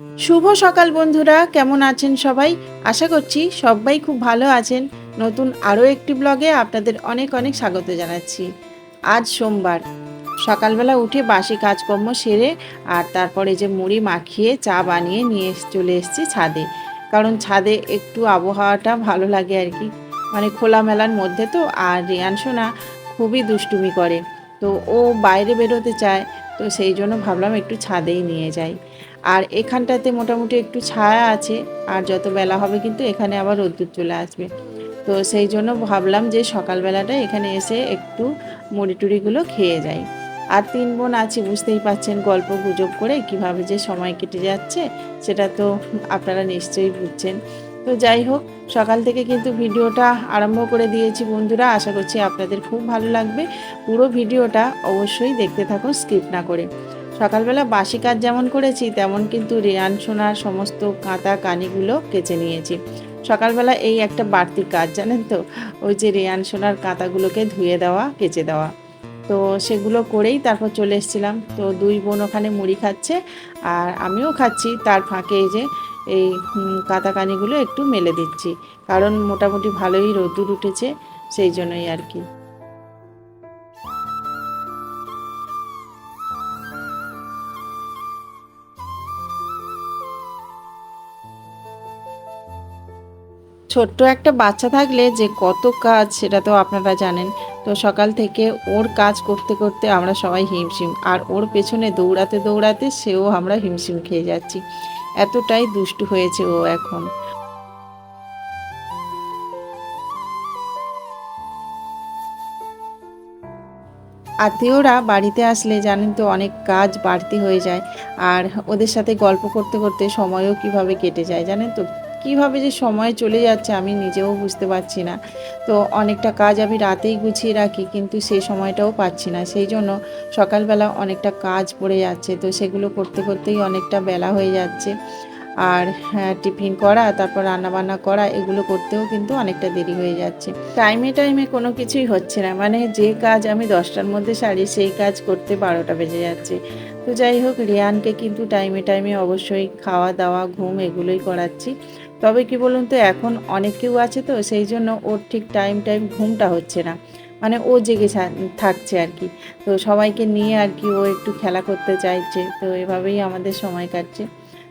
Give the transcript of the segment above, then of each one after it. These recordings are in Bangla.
শুভ সকাল বন্ধুরা, কেমন আছেন সবাই? আশা করছি সবাই খুব ভালো আছেন। নতুন আরও একটি ব্লগে আপনাদের অনেক অনেক স্বাগত জানাচ্ছি। আজ সোমবার। সকালবেলা উঠে বাসি কাজকর্ম সেরে আর তারপরে যে মুড়ি মাখিয়ে চা বানিয়ে নিয়ে চলে এসেছি ছাদে। কারণ ছাদে একটু আবহাওয়াটা ভালো লাগে আর কি। মানে খোলামেলার মধ্যে তো, আর রিয়ান সোনা খুবই দুষ্টুমি করে। তো ও বাইরে বেরোতে চায়, তো সেই জন্য ভাবলাম একটু ছাদেই নিয়ে যাই। আর এখানটাতে মোটামুটি একটু ছায়া আছে, আর যত বেলা হবে কিন্তু এখানে আবার রোদ্দুর চলে আসবে। তো সেই জন্য ভাবলাম যে সকালবেলাটা এখানে এসে একটু মুড়ি টুড়িগুলো খেয়ে যাই। আর তিন বোন আছি, বুঝতেই পাচ্ছেন গল্প গুজব করে কীভাবে যে সময় কেটে যাচ্ছে, সেটা তো আপনারা নিশ্চয়ই বুঝছেন। তো যাই হোক, সকাল থেকে কিন্তু ভিডিওটা আরম্ভ করে দিয়েছি বন্ধুরা, আশা করছি আপনাদের খুব ভালো লাগবে। পুরো ভিডিওটা অবশ্যই দেখতে থাকুন, স্কিপ না করে। সকালবেলা বাসি কাজ যেমন করেছি তেমন কিন্তু রেয়ান সোনার সমস্ত কাঁথা কানিগুলো কেচে নিয়েছি। সকালবেলা এই একটা বাড়তি কাজ জানেন তো? ওই যে রেয়ান সোনার কাঁথাগুলোকে ধুয়ে দেওয়া কেচে দেওয়া। তো সেগুলো করেই তারপর চলে এসেছিলাম। তো দুই বোন ওখানে মুড়ি খাচ্ছে আর আমিও খাচ্ছি। তার ফাঁকে এই যে এই হুম, কাঁথা কানিগুলো একটু মেলে দিচ্ছি। কারণ মোটামুটি ভালোই রোদ্দুর উঠেছে সেই জন্যই আর কি। ছোট্ট একটা বাচ্চা থাকলে যে কত কাজ সেটা তো আপনারা জানেন। তো সকাল থেকে ওর কাজ করতে করতে আমরা সবাই হিমশিম, আর ওর পেছনে দৌড়াতে দৌড়াতে সেও আমরা হিমশিম খেয়ে যাচ্ছি। এতটাই দুষ্টু হয়েছে ও এখন। আত্মীয়রা বাড়িতে আসলে জানেন তো অনেক কাজ বাড়তি হয়ে যায়, আর ওদের সাথে গল্প করতে করতে সময়ও কীভাবে কেটে যায় জানেন তো? কীভাবে যে সময় চলে যাচ্ছে আমি নিজেও বুঝতে পারছি না। তো অনেকটা কাজ আমি রাতেই গুছিয়ে রাখি, কিন্তু সেই সময়টাও পাচ্ছি না। সেই জন্য সকালবেলা অনেকটা কাজ পড়ে যাচ্ছে, তো সেগুলো করতে করতেই অনেকটা বেলা হয়ে যাচ্ছে। আর হ্যাঁ টিফিন করা, তারপর রান্নাবান্না করা, এগুলো করতেও কিন্তু অনেকটা দেরি হয়ে যাচ্ছে। টাইমে টাইমে কোনো কিছুই হচ্ছে না। মানে যে কাজ আমি দশটার মধ্যে সারি, সেই কাজ করতে বারোটা বেজে যাচ্ছে। তো যাই হোক, রিয়ানকে কিন্তু টাইমে টাইমে অবশ্যই খাওয়া দাওয়া, ঘুম, এগুলোই করাচ্ছি। তবে কি বলুন তো, এখন অনেক কেউ আছে তো, সেই জন্য ওর ঠিক টাইম টাইম ঘুমটা হচ্ছে না। মানে ও জেগে থাকছে আর কি। তো সবাইকে নিয়ে আর কি ও একটু খেলা করতে চাইছে, তো এভাবেই আমাদের সময় কাটছে।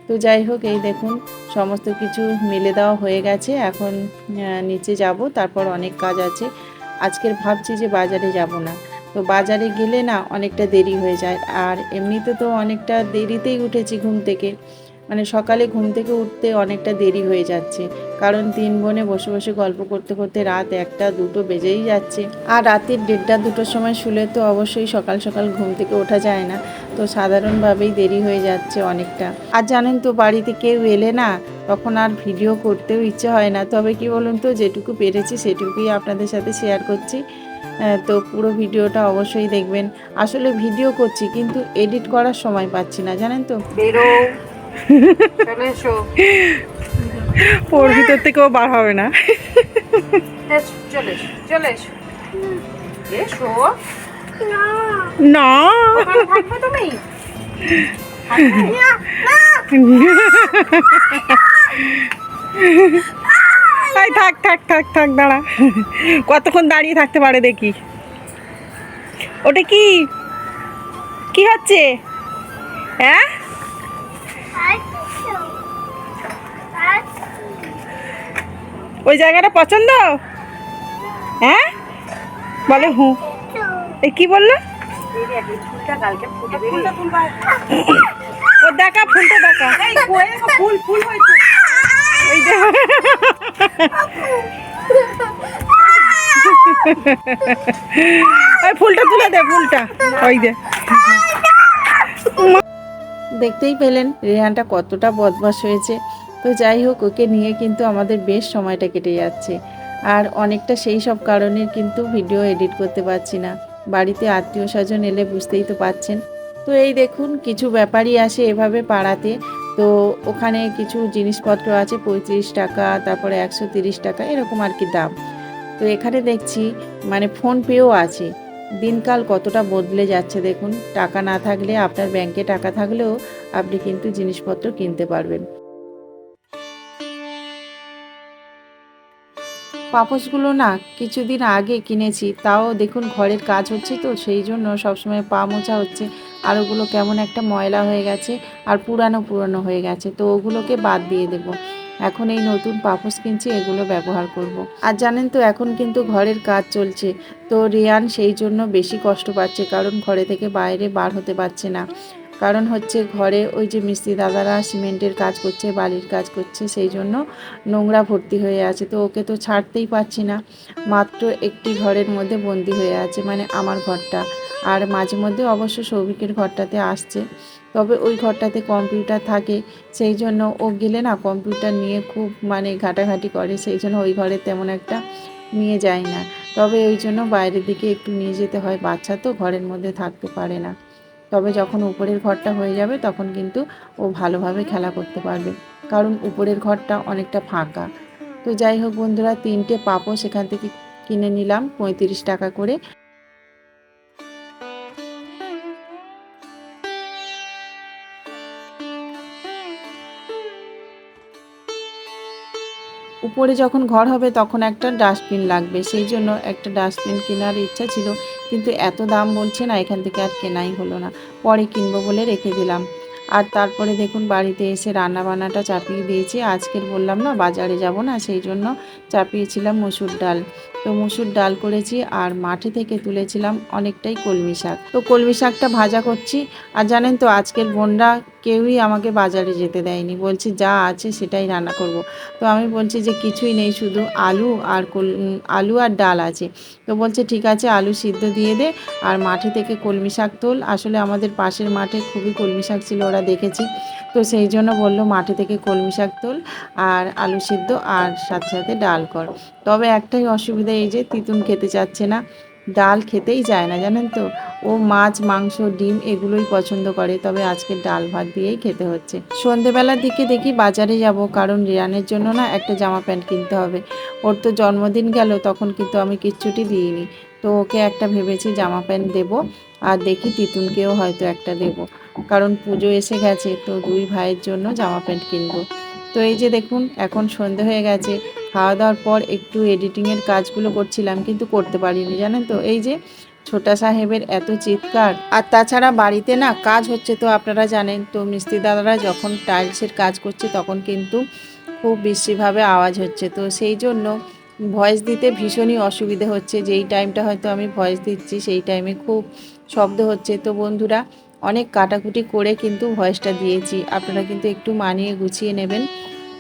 তো যাই হোক, এই দেখুন, সমস্ত কিছু মিলে দেওয়া হয়ে গেছে। এখন নিচে যাব, তারপর অনেক কাজ আছে। আজকের ভাবছি যে বাজারে যাব না। তো বাজারে গেলে না অনেকটা দেরি হয়ে যায়। আর এমনিতে তো অনেকটা দেরিতেই উঠেছি ঘুম থেকে। মানে সকালে ঘুম থেকে উঠতে অনেকটা দেরি হয়ে যাচ্ছে। কারণ তিন বোনে বসে বসে গল্প করতে করতে রাত একটা, দুটো বেজেই যাচ্ছে। আর রাতের দেড়টা, দুটোর সময় শুলে তো অবশ্যই সকাল সকাল ঘুম থেকে ওঠা যায় না। তো সাধারণভাবেই দেরি হয়ে যাচ্ছে অনেকটা। আর জানেন তো, বাড়িতে কেউ এলে না, তখন আর ভিডিও করতেও ইচ্ছে হয় না। তবে কি বলুন তো, যেটুকু পেরেছি সেটুকুই আপনাদের সাথে শেয়ার করছি। তো পুরো ভিডিওটা অবশ্যই দেখবেন। আসলে ভিডিও করছি, কিন্তু এডিট করার সময় পাচ্ছি না, জানেন তো? বেরো। চলে এসো। ওর ভিতর থেকেও বার হবে না। চলে এসো চলে এসো। এসো। না। তুমি? তাই থাক থাক থাক থাক দাঁড়া। কতক্ষণ দাঁড়িয়ে থাকতে পারে দেখি। ওটা কি? কি হচ্ছে? হ্যাঁ? ওই জায়গাটা পছন্দ? হ্যাঁ? বলে হু। এ কি বলল? ও দেখা, ফুলটা দেখা। ফুল ফুল হয়েছে ওই ফুলটা তুলে দে, ফুলটা। ওই যে। দেখতেই পেলেন রেহানটা কতটা বদমাস হয়েছে। তো যাই হোক, ওকে নিয়ে কিন্তু আমাদের বেশ সময়টা কেটে যাচ্ছে। আর অনেকটা সেই সব কারণে কিন্তু ভিডিও এডিট করতে পারছি না। বাড়িতে আত্মীয় স্বজন এলে বুঝতেই তো পাচ্ছেন। তো এই দেখুন, কিছু ব্যাপারই আসে এভাবে পাড়াতে। তো ওখানে কিছু জিনিসপত্র আছে, পঁয়ত্রিশ টাকা, তারপরে একশো টাকা, এরকম আর কি দাম। তো এখানে দেখছি মানে ফোন পেও আছে। দিনকাল কতটা বদলে যাচ্ছে দেখুন। টাকা না থাকলে আপনার ব্যাংকে টাকা থাকলেও আপনি কিন্তু জিনিসপত্র কিনতে পারবেন। পাপোশগুলো না কিছুদিন আগে কিনেছি, তাও দেখুন ঘরের কাজ হচ্ছে তো, সেই জন্য সবসময় পা মোছা হচ্ছে। আর ওগুলো কেমন একটা ময়লা হয়ে গেছে, আর পুরানো পুরানো হয়ে গেছে, তো ওগুলোকে বাদ দিয়ে দেব। এখন এই নতুন পাপোশ কিনছি, এগুলো ব্যবহার করব। আর জানেন তো, এখন কিন্তু ঘরের কাজ চলছে। তো রিয়ান সেই জন্য বেশি কষ্ট পাচ্ছে, কারণ ঘরে থেকে বাইরে বার হতে পারছে না। কারণ হচ্ছে ঘরে ওই যে মিস্ত্রি দাদারা সিমেন্টের কাজ করছে, বালির কাজ করছে, সেই জন্য নোংরা ভর্তি হয়ে আছে। তো ওকে তো ছাড়তেই পারছি না। মাত্র একটি ঘরের মধ্যে বন্দি হয়ে আছে মানে আমার ঘরটা। আর মাঝে মধ্যে অবশ্য সৌভিকের ঘরটাতে আসছে। তবে ওই ঘরটাতে কম্পিউটার থাকে, সেই জন্য ও গেলে না কম্পিউটার নিয়ে খুব মানে ঘাটাঘাটি করে, সেই জন্য ওই ঘরে তেমন একটা নিয়ে যায় না। তবে ওই জন্য বাইরের দিকে একটু নিয়ে যেতে হয়, বাচ্চা তো ঘরের মধ্যে থাকতে পারে না। তবে যখন উপরের ঘরটা হয়ে যাবে, তখন কিন্তু ও ভালোভাবে খেলা করতে পারবে, কারণ উপরের ঘরটা অনেকটা ফাঁকা। তো যাই হোক বন্ধুরা, তিনটে পাপো সেখান থেকে কিনে নিলাম, পঁয়ত্রিশ টাকা করে। উপরে যখন ঘর হবে তখন একটা ডাস্টবিন লাগবে। সেই জন্য একটা ডাস্টবিন কেনার ইচ্ছা ছিল, কিন্তু এত দাম বলছে না, এখান থেকে আর কেনাই হলো না। পরে কিনবো বলে রেখে দিলাম। আর তারপরে দেখুন, বাড়িতে এসে রান্না বান্নাটা চাপিয়ে দিয়েছি। আজকের বললাম না, বাজারে যাব না, সেই জন্য চাপিয়েছিলাম মসুর ডাল। তো মসুর ডাল করেছি আর মাঠে থেকে তুলেছিলাম অনেকটাই কলমি শাক। তো কলমি শাকটা ভাজা করছি। আর জানেন তো, আজকের বোনরা কেউই আমাকে বাজারে যেতে দেয়নি। বলছে, যা আছে সেটাই রান্না করব। তো আমি বলছি যে, কিছুই নেই, শুধু আলু আর আলু আর ডাল আছে। তো বলছে, ঠিক আছে, আলু সিদ্ধ দিয়ে দে আর মাঠে থেকে কলমি শাক তোল। আসলে আমাদের পাশের মাঠে খুবই কলমি শাক ছিল, ওরা দেখেছে। তো সেই জন্য বলল, মাঠে থেকে কলমি শাক তোল আর আলু সিদ্ধ আর সাথে সাথে ডাল কর। তবে একটাই অসুবিধা এই যে, তিতুন খেতে চাচ্ছে না। ডাল খেতেই যায় না, জানেন তো? ও মাছ, মাংস, ডিম এগুলোই পছন্দ করে, তবে আজকে ডাল ভাত দিয়েই খেতে হচ্ছে। সন্ধেবেলার দিকে দেখি বাজারে যাব, কারণ রিয়ানের জন্য না একটা জামা প্যান্ট কিনতে হবে। ওর তো জন্মদিন গেল, তখন কিন্তু আমি কিচ্ছুটি দিইনি। তো ওকে একটা ভেবেছি জামা প্যান্ট দেবো, আর দেখি তিতুনকেও হয়তো একটা দেব। কারণ পুজো এসে গেছে, তো দুই ভাইয়ের জন্য জামা প্যান্ট কিনবো। তো এই যে দেখুন, এখন সন্ধে হয়ে গেছে। খাওয়া দাওয়ার পর একটু এডিটিংয়ের কাজগুলো করছিলাম, কিন্তু করতে পারিনি, জানেন তো? এই যে ছোটা সাহেবের এত চিৎকার। আর তাছাড়া বাড়িতে না কাজ হচ্ছে তো আপনারা জানেন, তো মিস্ত্রি দাদারা যখন টাইলসের কাজ করছে তখন কিন্তু খুব বেশিভাবে আওয়াজ হচ্ছে। তো সেই জন্য ভয়েস দিতে ভীষণই অসুবিধে হচ্ছে। যেই টাইমটা হয়তো আমি ভয়েস দিচ্ছি, সেই টাইমে খুব শব্দ হচ্ছে। তো বন্ধুরা, অনেক কাটাকুটি করে কিন্তু ভয়েসটা দিয়েছি। আপনারা কিন্তু একটু মানিয়ে গুছিয়ে নেবেন।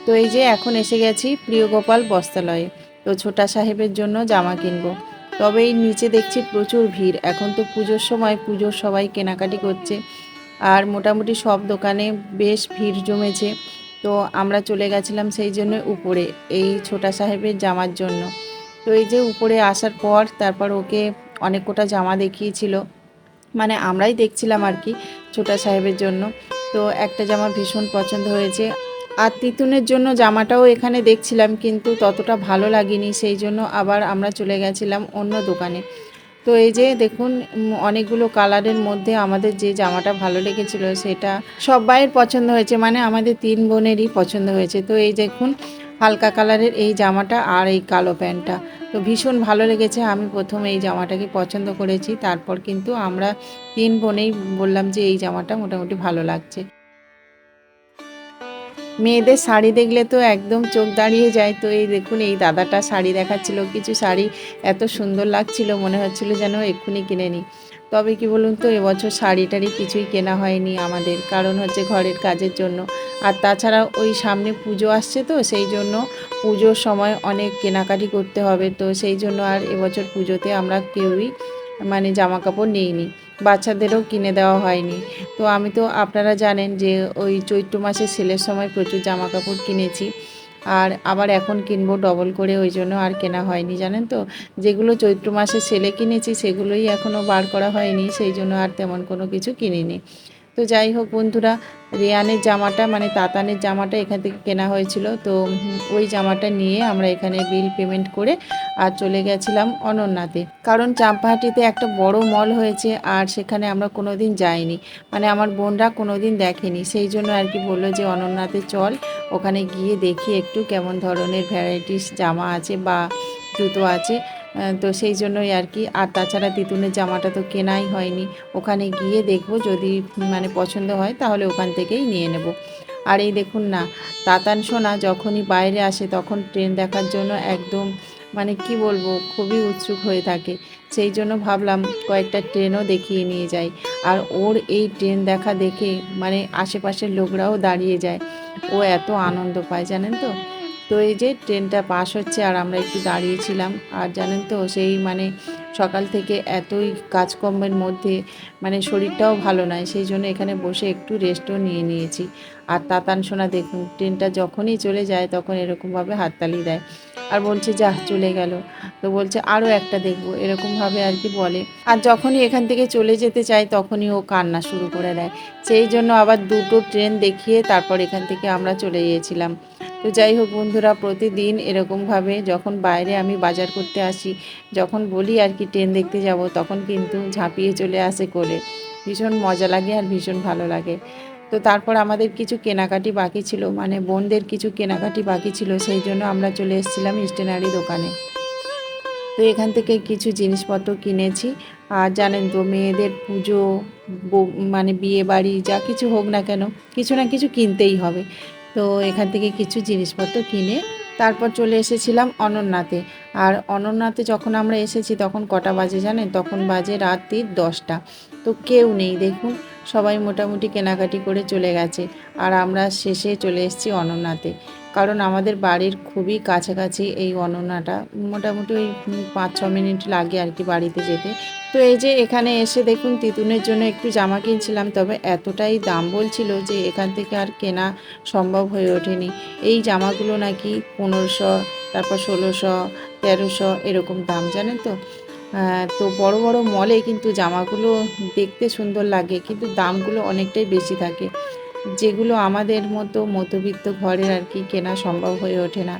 তো এই যে এখন এসে গেছি প্রিয়গোপাল বস্ত্রালয়ে। তো ছোটা সাহেবের জন্য জামা কিনবো। তবে এই নিচে দেখছি প্রচুর ভিড়। এখন তো পুজোর সময় পুজোর সবাই কেনাকাটি করছে। আর মোটামুটি সব দোকানে বেশ ভিড় জমেছে। তো আমরা চলে গেছিলাম সেই জন্য উপরে, এই ছোটা সাহেবের জামার জন্য। তো এই যে উপরে আসার পর তারপর ওকে অনেক কোটা জামা দেখিয়েছিল। মানে আমরাই দেখছিলাম আর কি ছোটা সাহেবের জন্য। তো একটা জামা ভীষণ পছন্দ হয়েছে। আর তিতুনের জন্য জামাটাও এখানে দেখছিলাম, কিন্তু ততটা ভালো লাগেনি, সেই জন্য আবার আমরা চলে গেছিলাম অন্য দোকানে। তো এই যে দেখুন অনেকগুলো কালারের মধ্যে আমাদের যে জামাটা ভালো লেগেছিল, সেটা সবাইয়ের পছন্দ হয়েছে মানে আমাদের তিন বোনেরই পছন্দ হয়েছে। তো এই দেখুন, হালকা কালারের এই জামাটা আর এই কালো প্যান্টটা। তো ভীষণ ভালো লেগেছে, আমি প্রথম এই জামাটাকে পছন্দ করেছি, তারপর কিন্তু আমরা তিন বোনেই বললাম যে এই জামাটা মোটামুটি ভালো লাগছে। মেয়েদের শাড়ি দেখলে তো একদম চোখ দাঁড়িয়ে যায়। তো এই দেখুন, এই দাদাটা শাড়ি দেখাচ্ছিল, কিছু শাড়ি এত সুন্দর লাগছিল, মনে হচ্ছিল যেন এক্ষুনি কিনে নিই তবে কি বলুন তো, এবছর শাড়ি টাড়ি কিছুই কেনা হয়নি আমাদের, কারণ হচ্ছে ঘরের কাজের জন্য। আর তাছাড়া ওই সামনে পুজো আসছে তো, সেই জন্য পুজোর সময় অনেক কেনাকাটি করতে হবে। তো সেই জন্য আর এবছর পুজোতে আমরা কেউই মানে জামা কাপড় নিইনি। বাচ্চাদেরও কিনে দেওয়া হয়নি। তো আমি তো, আপনারা জানেন যে ওই চৈত্র মাসে সেলের সময় প্রচুর জামা কাপড় কিনেছি। আর আবার এখন কিনবো ডবল করে, ওই জন্য আর কেনা হয়নি, জানেন তো? যেগুলো চৈত্র মাসে সেলে কিনেছি, সেগুলোই এখনও বার করা হয়নি, সেই জন্য আর তেমন কোনো কিছু কিনিনি। তো যাই হোক বন্ধুরা, রেয়ানের জামাটা মানে তাতানের জামাটা এখান থেকে কেনা হয়েছিল। তো ওই জামাটা নিয়ে আমরা এখানে বিল পেমেন্ট করে আর চলে গেছিলাম অনন্যাতে। কারণ চাম্পাহাটিতে একটা বড় মল হয়েছে আর সেখানে আমরা কোনো দিন যাইনি। মানে আমার বোনরা কোনো দিন দেখেনি। সেই জন্য আর কি বলল যে, অনন্যাতে চল, ওখানে গিয়ে দেখি একটু কেমন ধরনের ভ্যারাইটিস জামা আছে বা জুতো আছে। তো সেই জন্যই আর কি। আর তাছাড়া তিতুনের জামাটা তো কেনাই হয়নি। ওখানে গিয়ে দেখব, যদি মানে পছন্দ হয় তাহলে ওখান থেকেই নিয়ে নেব। আর এই দেখুন না, তাতান সোনা যখনই বাইরে আসে তখন ট্রেন দেখার জন্য একদম মানে কি বলব, খুবই উৎসুক হয়ে থাকে। সেই জন্য ভাবলাম কয়েকটা ট্রেনও দেখিয়ে নিয়ে যাই। আর ওর এই ট্রেন দেখা দেখে মানে আশেপাশের লোকরাও দাঁড়িয়ে যায়। ও এত আনন্দ পায় জানেন তো? তো এই যে ট্রেনটা পাস হচ্ছে আর আমরা একটু দাঁড়িয়েছিলাম, আর জানেন তো সেই মানে সকাল থেকে এতই কাজকর্মের মধ্যে মানে শরীরটাও ভালো নয়, সেই জন্য এখানে বসে একটু রেস্টও নিয়ে নিয়েছি। আর তাতান সোনা দেখুন, ট্রেনটা যখনই চলে যায় তখন এরকমভাবে হাততালি দেয়। আর বলছে, যা, চলে গেল। তো বলছে আরও একটা দেখব। এরকমভাবে আর কি বলে। আর যখনই এখান থেকে চলে যেতে চায় তখনই ও কান্না শুরু করে দেয়। সেই জন্য আবার দুটো ট্রেন দেখিয়ে তারপর এখান থেকে আমরা চলে গিয়েছিলাম। তো যাই হোক বন্ধুরা, প্রতিদিন এরকমভাবে যখন বাইরে আমি বাজার করতে আসি, যখন বলি আর কি ট্রেন দেখতে যাব, তখন কিন্তু ঝাঁপিয়ে চলে আসে কোলে। ভীষণ মজা লাগে আর ভীষণ ভালো লাগে। তো তারপর আমাদের কিছু কেনাকাটি বাকি ছিল মানে বোনদের কিছু কেনাকাটি বাকি ছিল, সেই জন্য আমরা চলে এসেছিলাম স্টেনারি দোকানে। তো এখান থেকে কিছু জিনিসপত্র কিনেছি। আর জানেন তো, মেয়েদের পুজো মানে বিয়ে বাড়ি, যা কিছু হোক না কেন, কিছু না কিছু কিনতেই হবে। তো এখান থেকে কিছু জিনিসপত্র কিনে তারপর চলে এসেছিলাম অনন্যাতে। আর অনন্যাতে যখন আমরা এসেছি, তখন কটা বাজে জানেন? তখন বাজে রাত্রির দশটা। তো কেউ নেই, দেখুন। সবাই মোটামুটি কেনাকাটি করে চলে গেছে। আর আমরা শেষে চলে এসেছি অনন্যাতে। কারণ আমাদের বাড়ির খুবই কাছাকাছি এই অনন্যাটা। মোটামুটি ওই পাঁচ, ছ মিনিট লাগে আর কি বাড়িতে যেতে। তো এই যে এখানে এসে দেখুন, তিতুনের জন্য একটু জামা কিনছিলাম। তবে এতটাই দাম বলছিল যে এখান থেকে আর কেনা সম্ভব হয়ে ওঠেনি। এই জামাগুলো নাকি পনেরোশো, তারপর ষোলোশো, তেরোশো এরকম দাম, জানেন তো? তো বড় বড় মলে কিন্তু জামাগুলো দেখতে সুন্দর লাগে, কিন্তু দামগুলো অনেকটাই বেশি থাকে, যেগুলো আমাদের মতো মধ্যবিত্ত ঘরের আর কি কেনা সম্ভব হয়ে ওঠে না।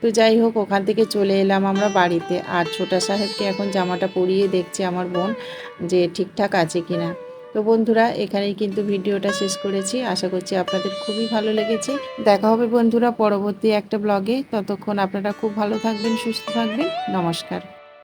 তো যাই হোক, ওখান থেকে চলে এলাম আমরা বাড়িতে, আর ছোটা সাহেবকে এখন জামাটা পরিয়ে দেখছে আমার বোন যে ঠিকঠাক আছে কিনা। তো বন্ধুরা, এখানেই কিন্তু ভিডিওটা শেষ করেছি, আশা করছি আপনাদের খুবই ভালো লেগেছে। দেখা হবে বন্ধুরা পরবর্তী একটা ব্লগে ততক্ষণ আপনারা খুব ভালো থাকবেন, সুস্থ থাকবেন, নমস্কার।